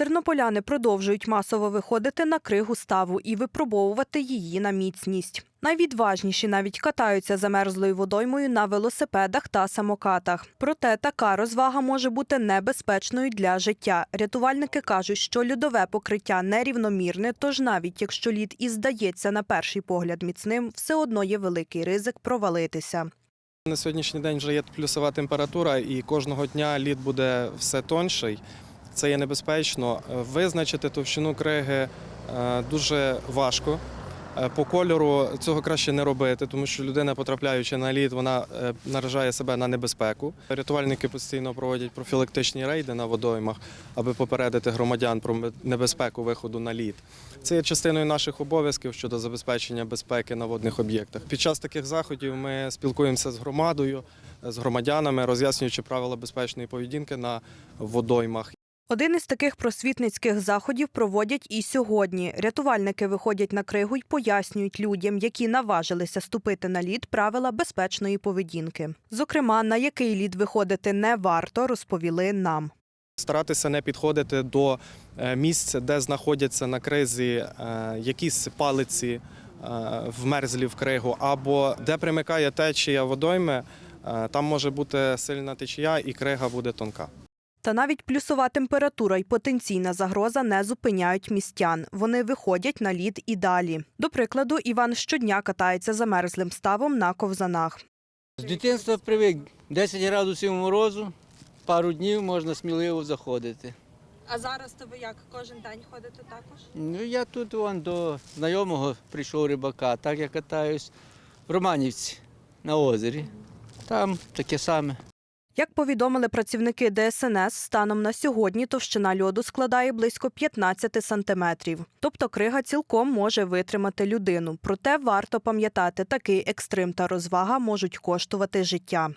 Тернополяни продовжують масово виходити на кригу ставу і випробовувати її на міцність. Найвідважніші навіть катаються замерзлою водоймою на велосипедах та самокатах. Проте така розвага може бути небезпечною для життя. Рятувальники кажуть, що льодове покриття нерівномірне, тож навіть якщо лід і здається на перший погляд міцним, все одно є великий ризик провалитися. На сьогоднішній день вже є плюсова температура, і кожного дня лід буде все тонший. Це є небезпечно. Е, Визначити товщину криги е, дуже важко. Е, По кольору цього краще не робити, тому що людина, потрапляючи на лід, вона наражає себе на небезпеку. Рятувальники постійно проводять профілактичні рейди на водоймах, аби попередити громадян про небезпеку виходу на лід. Це є частиною наших обов'язків щодо забезпечення безпеки на водних об'єктах. Під час таких заходів ми спілкуємося з громадою, з громадянами, роз'яснюючи правила безпечної поведінки на водоймах. Один із таких просвітницьких заходів проводять і сьогодні. Рятувальники виходять на кригу й пояснюють людям, які наважилися ступити на лід, правила безпечної поведінки. Зокрема, на який лід виходити не варто, розповіли нам. Старатися не підходити до е, місць, де знаходяться на кризі е, якісь палиці е, вмерзлі в кригу, або де примикає течія водойми, там може бути сильна течія і крига буде тонка. Та навіть плюсова температура й потенційна загроза не зупиняють містян. Вони виходять на лід і далі. До прикладу, Іван щодня катається замерзлим ставом на ковзанах. З дитинства привик 10 градусів морозу, пару днів можна сміливо заходити. А зараз то ви як кожен день ходите також? Ну, я тут вон, до знайомого прийшов рибака, так я катаюсь в Романівці на озері. Там таке саме. Як повідомили працівники ДСНС, станом на сьогодні товщина льоду складає близько 15 сантиметрів. Тобто крига цілком може витримати людину. Проте варто пам'ятати, такий екстрим та розвага можуть коштувати життя.